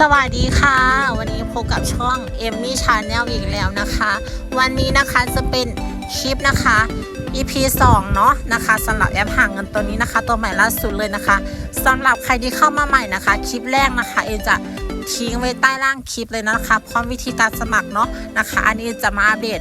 สวัสดีค่ะ วันนี้พบกับช่องเอมมี่ชาแนลอีกแล้วนะคะ วันนี้นะคะจะเป็นคลิปนะคะ EP 2 เนาะนะคะสำหรับแอปห่างเงินตัวนี้นะคะ ตัวใหม่ล่าสุดเลยนะคะสำหรับใครที่เข้ามาใหม่นะคะ คลิปแรกนะคะเอจะทิ้งไว้ใต้ล่างคลิปเลยนะคะ พร้อมวิธีการสมัครเนาะนะคะ อันนี้จะมาอัปเดต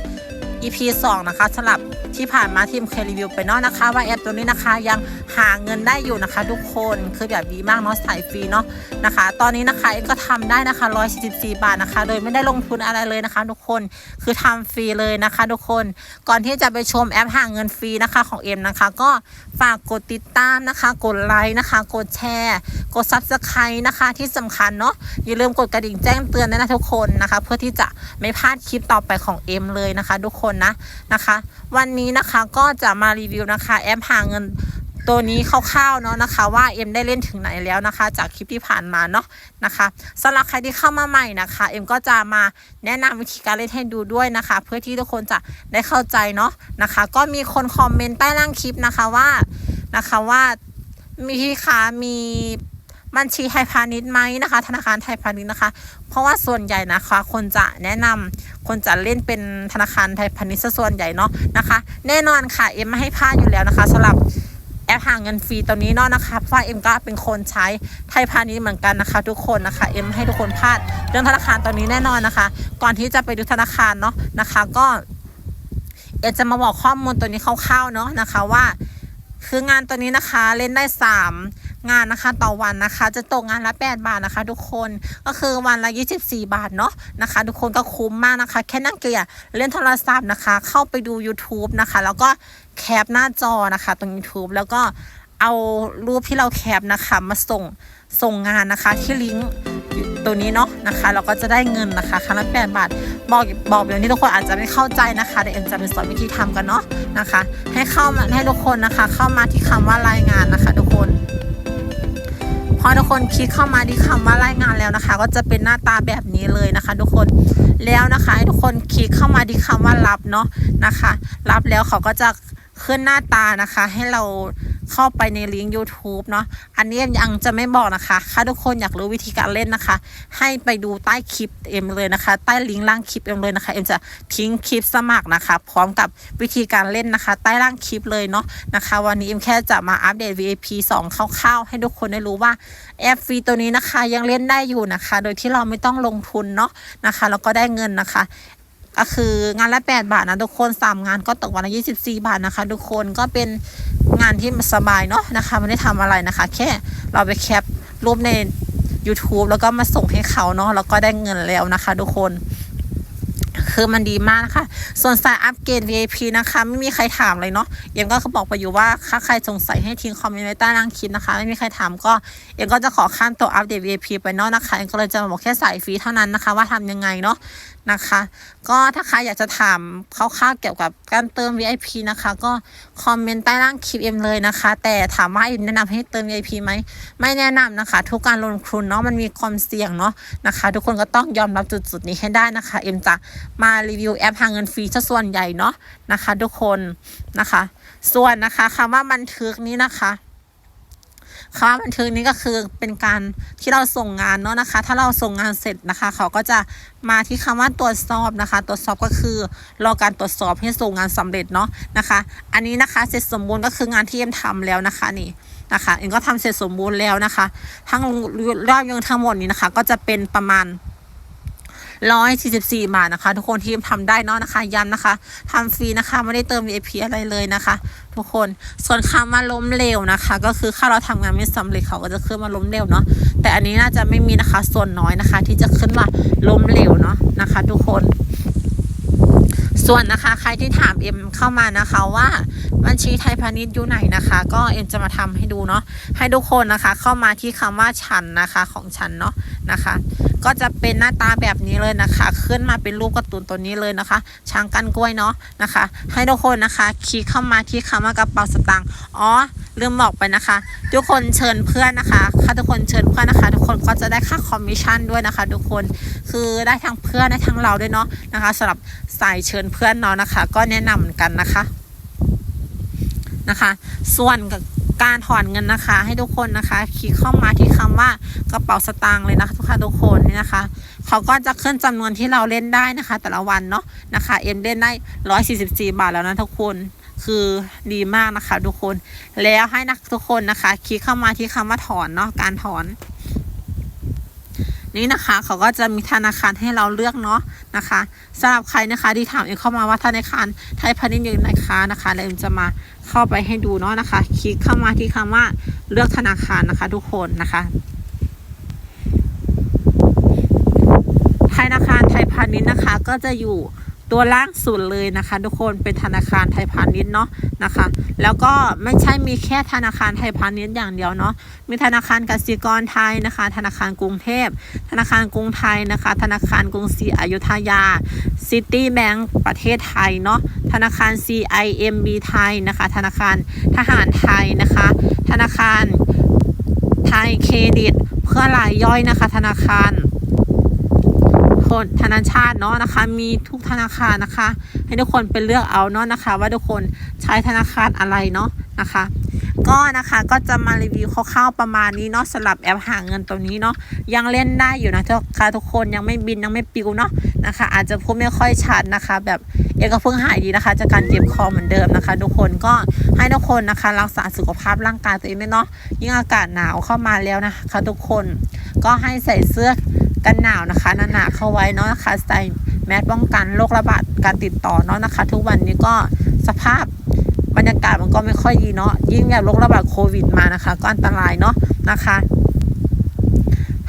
EP 2 นะคะสำหรับที่ผ่านมาทีมเคยรีวิวไปเนาะนะคะ ว่าแอปตัวนี้นะคะยังหาเงินได้อยู่นะคะ ทุกคนคือแบบดีมากเนาะสายฟรีเนาะนะคะ ตอนนี้นะคะเอ็ก็ทำได้นะคะ144 บาทนะคะ โดยไม่ได้ลงทุนอะไรเลยนะคะ ทุกคนคือทำฟรีเลยนะคะ ทุกคนก่อนที่จะไปชมแอปหาเงินฟรีนะคะของเอ็มนะคะ ก็ฝากกดติดตามนะคะ กดไลค์นะคะ กดแชร์ กดซับสไครต์นะคะที่สำคัญเนาะอย่าลืมกดกระดิ่งแจ้งเตือนด้วยนะทุกคนนะคะ เพื่อที่จะไม่พลาดคลิปต่อไปของเอ็มเลยนะคะ ทุกคนนะนะคะ วันนี้นะคะก็จะมารีวิวนะคะแอปหาเงินตัวนี้คร่าวๆเนาะนะคะว่าเอ็มได้เล่นถึงไหนแล้วนะคะ จากคลิปที่ผ่านมาเนาะนะคะสำหรับใครที่เข้ามาใหม่นะคะเอ็มก็จะมาแนะนำวิธีการเล่นให้ดูด้วยนะคะ เพื่อที่ทุกคนจะได้เข้าใจเนาะนะคะ ก็มีคนคอมเมนต์ใต้ล่างคลิปนะคะว่านะคะว่ามีพี่คะมี บัญชีไทยพาณิชย์ไหมนะคะ ธนาคารไทยพาณิชย์นะคะ เพราะว่าส่วนใหญ่นะคะ คนจะแนะนำคนจะเล่นเป็นธนาคารไทยพาณิชย์ส่วนใหญ่เนาะนะคะ แน่นอนค่ะเอ็มไม่ให้พลาดอยู่แล้วนะคะสำหรับแอปหาเงินฟรีตัวนี้เนาะนะคะเพราะว่าเอ็มก็เป็นคนใช้ไทยพาณิชย์เหมือนกันนะคะ ทุกคนนะคะเอ็มให้ทุกคนพลาดเรื่องธนาคารตัวนี้แน่นอนนะคะ ก่อนที่จะไปดูธนาคารเนาะนะคะ ก็เอ็มจะมาบอกข้อมูลตัวนี้คร่าวๆเนาะนะคะว่า คืองานตัวนี้นะคะเล่นได้3 งานนะคะต่อวันนะคะจะตกงานละ 8 บาทนะคะ ทุกคนก็คือวันละ 24 บาทเนาะนะคะ ทุกคนก็คุ้มมากนะคะ แค่นั่งเกลียเล่นโทรศัพท์นะคะ เข้าไปดู YouTube นะคะ แล้วก็แคปหน้าจอนะคะ ตรง YouTube แล้วก็เอารูปที่เราแคปนะคะมาส่งส่งงานนะคะที่ลิงก์ตัวนี้เนาะนะคะ เราก็จะได้เงินนะคะครั้งละ8บาทบอกบอกอย่างที่ทุกคนอาจจะไม่เข้าใจนะคะเดี๋ยวเอ็มจะไปสอนวิธีทำกันเนาะนะคะ ให้เข้ามาให้ทุกคนนะคะ เข้ามาที่คำว่ารายงานนะคะ ทุกคน พอทุกคนคลิกเข้ามาที่คำว่ารายงานแล้วนะคะ ก็จะเป็นหน้าตาแบบนี้เลยนะคะ ทุกคนแล้วนะคะให้ทุกคนคลิกเข้ามาที่คำว่ารับเนาะนะคะ รับแล้วเขาก็จะขึ้นหน้าตานะคะ ให้เรา เข้าไปในลิงก์ YouTube เนาะอันนี้ยังจะไม่บอกนะคะถ้าทุกคนอยากรู้วิธีการเล่นนะคะ ให้ไปดูใต้คลิปเอ็มเลยนะคะ ใต้ลิงก์ล่างคลิปเอ็มเลยนะคะเอ็มจะทิ้งคลิปสมัครนะคะ พร้อมกับวิธีการเล่นนะคะ ใต้ล่างคลิปเลยเนาะนะคะ วันนี้เอ็มแค่จะมาอัปเดต VIP 2คร่าวๆให้ทุกคนได้รู้ว่าแอปฟรีตัวนี้นะคะยังเล่นได้อยู่นะคะ โดยที่เราไม่ต้องลงทุนเนาะนะคะแล้วก็ได้เงินนะคะ ก็คืองานละ 8 บาทนะทุกคน3งานก็ตกวันละ24 บาทนะคะ ทุกคนก็เป็นงานที่สบายเนาะนะคะไม่ได้ทำอะไรนะคะ แค่เราไปแคปรูปใน YouTube แล้วก็มาส่งให้เขาเนาะแล้วก็ได้เงินแล้วนะคะ ทุกคน คือมันดีมากนะคะ ส่วนสายอัปเกรด VIP นะคะ ไม่มีใครถามเลยเนาะเอ็มก็เขาบอกไปอยู่ว่าถ้าใครสงสัยให้ทิ้งคอมเมนต์ไว้ใต้ล่างคลิปนะคะ ไม่มีใครถามก็เอ็มก็จะขอขั้นตัวอัปเดต VIP ไปเนาะนะคะเอ็มก็เลยจะมาบอกแค่สายฟรีเท่านั้นนะคะ ว่าทำยังไงเนาะนะคะ ก็ถ้าใครอยากจะถามคร่าวๆเกี่ยวกับการเติม VIP นะคะ ก็คอมเมนต์ใต้ล่างคลิปเอ็มเลยนะคะ แต่ถามว่าเอ็มแนะนำให้เติม VIP ไหมไม่แนะนำนะคะ ทุกการลงทุนเนาะมันมีความเสี่ยงเนาะนะคะ ทุกคนก็ต้องยอมรับจุดๆนี้ให้ได้นะคะ เอ็มจะมารีวิวแอปหาเงินฟรีซะส่วนใหญ่เนาะนะคะ ทุกคนนะคะ ส่วนนะคะคำว่าบันทึกนี้นะคะคำว่าบันทึกนี้ก็คือเป็นการที่เราส่งงานเนาะนะคะ ถ้าเราส่งงานเสร็จนะคะ เขาก็จะมาที่คำว่าตรวจสอบนะคะ ตรวจสอบก็คือรอการตรวจสอบให้ส่งงานสำเร็จเนาะนะคะ อันนี้นะคะเสร็จสมบูรณ์ก็คืองานที่เอ็มทำแล้วนะคะนี่นะคะเอ็มก็ทำเสร็จสมบูรณ์แล้วนะคะ ทั้งรอบยังทั้งหมดนี้นะคะ ก็จะเป็นประมาณ ร้อยสี่สิบสี่บาทนะคะ ทุกคนที่ทำได้เนาะนะคะ ย้ำนะคะทำฟรีนะคะไม่ได้เติม VIP อะไรเลยนะคะ ทุกคนส่วนคำว่าล้มเหลวนะคะ ก็คือถ้าเราทำงานไม่สำเร็จเขาก็จะขึ้นมาล้มเหลวเนาะแต่อันนี้น่าจะไม่มีนะคะส่วนน้อยนะคะ ที่จะขึ้นมาล้มเหลวเนาะนะคะ ทุกคน ส่วนนะคะใครที่ถามเอ็มเข้ามานะคะว่าบัญชีไทยพาณิชย์อยู่ไหนนะคะ ก็เอ็มจะมาทำให้ดูเนาะให้ทุกคนนะคะเข้ามาที่คำว่าฉันนะคะของฉันเนาะนะคะ ก็จะเป็นหน้าตาแบบนี้เลยนะคะ ขึ้นมาเป็นรูปการ์ตูนตัวนี้เลยนะคะ ช้างกันกล้วยเนาะนะคะ ให้ทุกคนนะคะคลิกเข้ามาที่คำว่ากระเป๋าสตางค์อ๋อลืมบอกไปนะคะ ทุกคนเชิญเพื่อนนะคะถ้าทุกคนเชิญเพื่อนนะคะ ก็จะได้ค่าคอมมิชชั่นด้วยนะคะทุกคนคือได้ทั้งเพื่อนได้ทั้งเราด้วยเนาะนะคะสำหรับสายเชิญเพื่อนเนาะนะคะ ก็แนะนำกันนะคะนะคะ ส่วนการถอนเงินนะคะ ให้ทุกคนนะคะ คลิกเข้ามาที่คำว่ากระเป๋าสตางค์เลยนะคะทุกคนทุกคนนี่นะคะเขาก็จะขึ้นจำนวนที่เราเล่นได้นะคะ แต่ละวันเนาะนะคะ เอ็มเล่นได้144บาทแล้วนะทุกคนคือดีมากนะคะ ทุกคนแล้วให้นักทุกคนนะคะ คลิกเข้ามาที่คำว่าถอนเนาะการถอน นี่นะคะเขาก็จะมีธนาคารให้เราเลือกเนาะนะคะสำหรับใครนะคะที่ถามเอ็มเข้ามาว่าธนาคารไทยพาณิชย์อยู่ไหนคะนะคะแล้วเอ็มจะมาเข้าไปให้ดูเนาะนะคะ คลิกเข้ามาที่คำว่าเลือกธนาคารนะคะ ทุกคนนะคะธนาคารไทยพาณิชย์นะคะ ก็จะอยู่ ตัวล่างสุดเลยนะคะ ทุกคนเป็นธนาคารไทยพาณิชย์เนาะนะคะ แล้วก็ไม่ใช่มีแค่ธนาคารไทยพาณิชย์อย่างเดียวเนาะมีธนาคารกสิกรไทยนะคะ ธนาคารกรุงเทพ ธนาคารกรุงไทยนะคะ ธนาคารกรุงศรีอยุธยาซิตี้แบงก์ประเทศไทยเนาะธนาคาร CIMB ไทยนะคะ ธนาคารทหารไทยนะคะ ธนาคารไทยเครดิต เพื่อรายย่อยนะคะ ธนาคาร คนธนาชาติเนาะนะคะ มีทุกธนาคารนะคะ ให้ทุกคนไปเลือกเอาเนาะนะคะ ว่าทุกคนใช้ธนาคารอะไรเนาะนะคะ ก็นะคะก็จะมารีวิวคร่าวๆประมาณนี้เนาะสำหรับแอปหาเงินตัวนี้เนาะยังเล่นได้อยู่นะทุกค่ะทุกคนยังไม่บินยังไม่ปิวเนาะนะคะ อาจจะพูดไม่ค่อยชัดนะคะ แบบเอกเพิ่งหายดีนะคะ จากการเจ็บคอเหมือนเดิมนะคะ ทุกคนก็ให้ทุกคนนะคะ รักษาสุขภาพร่างกายตัวเองเนาะยิ่งอากาศหนาวเข้ามาแล้วนะคะทุกคนก็ให้ใส่เสื้อ กันหนาวนะคะหนาๆเข้าไว้เนาะนะคะใส่แมสป้องกันโรคระบาดการติดต่อเนาะนะคะ ทุกวันนี้ก็สภาพบรรยากาศมันก็ไม่ค่อยดีเนาะยิ่งแบบโรคระบาดโควิดมานะคะ ก็อันตรายเนาะนะคะ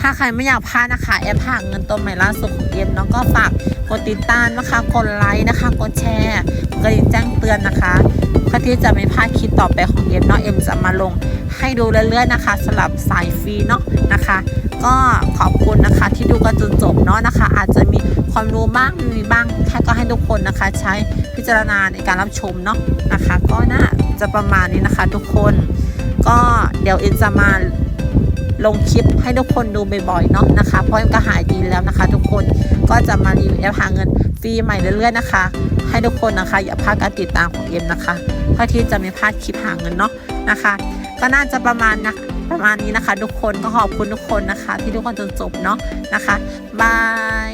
ถ้าใครไม่อยากพลาดนะคะแอปหาเงินตัวใหม่ล่าสุดของเอ็มเนาะก็ฝากกดติดตามนะคะกดไลค์นะคะกดแชร์กดแจ้งเตือนนะคะเพื่อที่จะไม่พลาดคลิปต่อไปของเอ็มเนาะเอ็มจะมาลง ให้ดูเรื่อยๆนะคะสำหรับสายฟรีเนาะนะคะ ก็ขอบคุณนะคะที่ดูกันจนจบเนาะนะคะ อาจจะมีความรู้บ้างไม่มีบ้างแค่ก็ให้ทุกคนนะคะใช้พิจารณาในการรับชมเนาะนะคะ ก็น่าจะประมาณนี้นะคะ ทุกคนก็เดี๋ยวเอ็นจะมาลงคลิปให้ทุกคนดูบ่อยๆเนาะนะคะ เพราะเอ็มก็หายดีแล้วนะคะ ทุกคนก็จะมารีวิวแอปหาเงินฟรีใหม่เรื่อยๆนะคะ ให้ทุกคนนะคะอย่าพลาดการติดตามของเอ็มนะคะเพื่อที่จะไม่พลาดคลิปหาเงินเนาะนะคะ ก็น่าจะประมาณนะประมาณนี้นะคะ ทุกคนก็ขอบคุณทุกคนนะคะ ที่ทุกคนจนจบเนาะนะคะบาย